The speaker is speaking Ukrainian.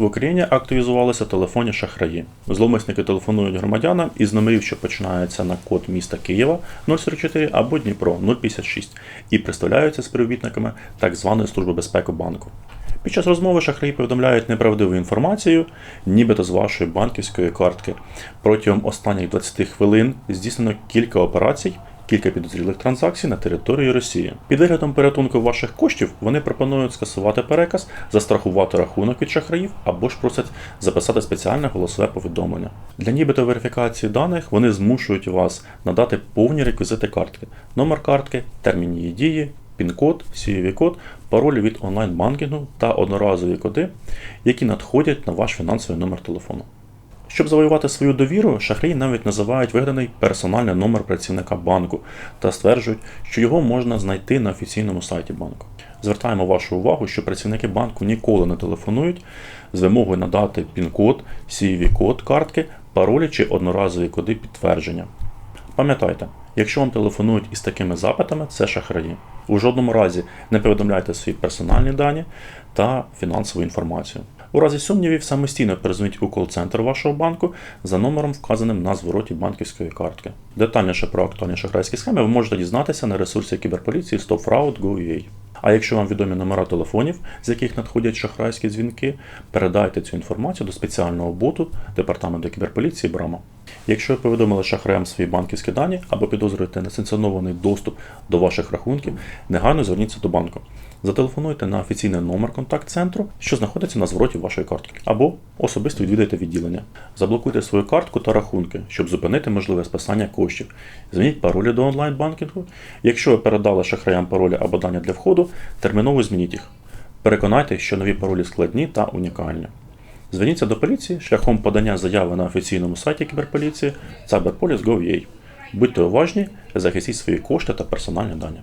В Україні активізувалися телефонні шахраї. Зловмисники телефонують громадянам із номерів, що починаються на код міста Києва 044 або Дніпро 056 і представляються співробітниками так званої служби безпеки банку. Під час розмови шахраї повідомляють неправдиву інформацію, нібито з вашої банківської картки. Протягом останніх 20 хвилин здійснено кілька операцій, кілька підозрілих транзакцій на території Росії. Під виглядом порятунку ваших коштів вони пропонують скасувати переказ, застрахувати рахунок від шахраїв або ж просять записати спеціальне голосове повідомлення. Для нібито верифікації даних вони змушують вас надати повні реквізити картки, номер картки, термін її дії, пін-код, CVV-код, паролі від онлайн-банкінгу та одноразові коди, які надходять на ваш фінансовий номер телефону. Щоб завоювати свою довіру, шахраї навіть називають вигаданий персональний номер працівника банку та стверджують, що його можна знайти на офіційному сайті банку. Звертаємо вашу увагу, що працівники банку ніколи не телефонують з вимогою надати пін-код, CVV-код картки, паролі чи одноразові коди підтвердження. Пам'ятайте, якщо вам телефонують із такими запитами, це шахраї. У жодному разі не повідомляйте свої персональні дані та фінансову інформацію. У разі сумнівів самостійно перезвоніть у кол-центр вашого банку за номером, вказаним на звороті банківської картки. Детальніше про актуальні шахрайські схеми ви можете дізнатися на ресурсі кіберполіції StopFraud.gov.ua. А якщо вам відомі номера телефонів, з яких надходять шахрайські дзвінки, передайте цю інформацію до спеціального боту департаменту кіберполіції Брама. Якщо ви повідомили шахраям свої банківські дані або підозрюєте несанкціонований доступ до ваших рахунків, негайно зверніться до банку. Зателефонуйте на офіційний номер контакт-центру, що знаходиться на звороті вашої картки, або особисто відвідайте відділення. Заблокуйте свою картку та рахунки, щоб зупинити можливе списання коштів. Змініть паролі до онлайн-банкінгу. Якщо ви передали шахраям паролі або дані для входу, терміново змініть їх. Переконайтеся, що нові паролі складні та унікальні. Зверніться до поліції шляхом подання заяви на офіційному сайті кіберполіції cyberpolice.gov.ua. Будьте уважні, захистіть свої кошти та персональні дані.